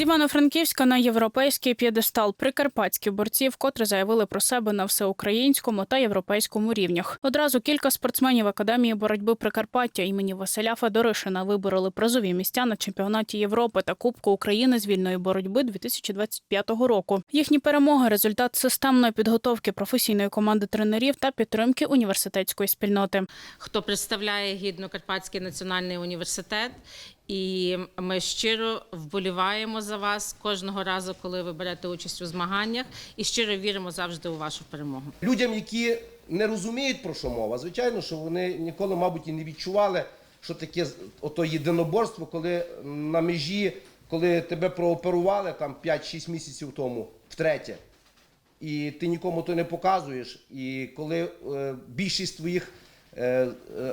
З Івано-Франківська на європейський п'єдестал прикарпатські борці вкотре заявили про себе на всеукраїнському та європейському рівнях. Одразу кілька спортсменів академії боротьби Прикарпаття імені Василя Федоришина вибороли призові місця на чемпіонаті Європи та Кубку України з вільної боротьби 2025 року. Їхні перемоги результат системної підготовки професійної команди тренерів та підтримки університетської спільноти. хто представляє гідно Карпатський національний університет. І ми щиро вболіваємо за вас кожного разу, коли ви берете участь у змаганнях, і щиро віримо завжди у вашу перемогу. Людям, які не розуміють про що мова, звичайно, що вони ніколи, мабуть, і не відчували, що таке ото єдиноборство, коли на межі, коли тебе прооперували там 5-6 місяців тому, втретє, і ти нікому то не показуєш. І коли е, більшість твоїх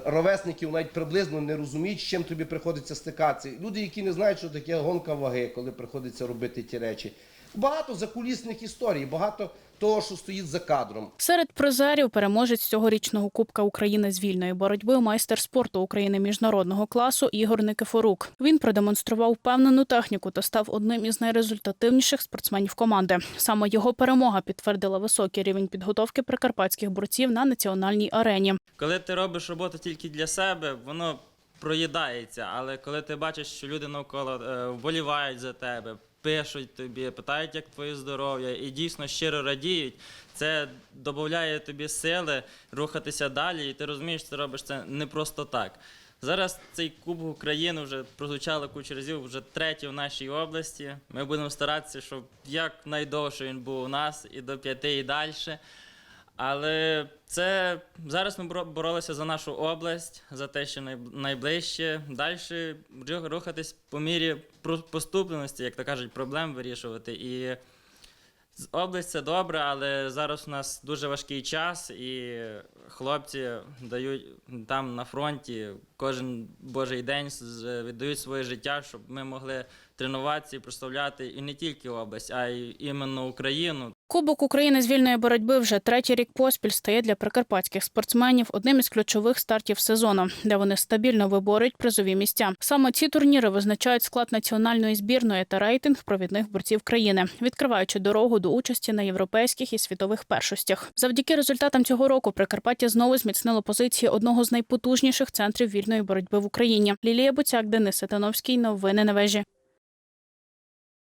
ровесників навіть приблизно не розуміють, з чим тобі приходиться стикатися. Люди, які не знають, що таке гонка ваги, коли приходиться робити ті речі. Багато закулісних історій, багато того, що стоїть за кадром. Серед призерів переможець цьогорічного Кубка України з вільної боротьби майстер спорту України міжнародного класу Ігор Никифорук. Він продемонстрував впевнену техніку та став одним із найрезультативніших спортсменів команди. Саме його перемога підтвердила високий рівень підготовки прикарпатських борців на національній арені. Коли ти робиш роботу тільки для себе, воно проїдається. Але коли ти бачиш, що люди навколо е, вболівають за тебе, пишуть тобі, питають, як твоє здоров'я, і дійсно щиро радіють, це додає тобі сили рухатися далі, і ти розумієш, що ти робиш це не просто так. Зараз цей Кубок України вже прозвучало кучу разів, вже третій в нашій області. Ми будемо старатися, щоб якнайдовше він був у нас і до п'яти, і далі. Але це зараз ми боролися за нашу область, за те, що най- найближче. Далі рухатись по мірі поступленості, як то кажуть, проблем вирішувати. І область це добре, але зараз у нас дуже важкий час, і хлопці дають там на фронті кожен божий день віддають своє життя, щоб ми могли тренуватися і прославляти і не тільки область, а й іменно Україну. Кубок України з вільної боротьби вже третій рік поспіль стає для прикарпатських спортсменів одним із ключових стартів сезону, де вони стабільно виборюють призові місця. Саме ці турніри визначають склад національної збірної та рейтинг провідних борців країни, відкриваючи дорогу до участі на європейських і світових першостях. Завдяки результатам цього року Прикарпаття знову зміцнило позиції одного з найпотужніших центрів вільної боротьби в Україні. Лілія Буцяк, Денис Сатановський. Новини на вежі.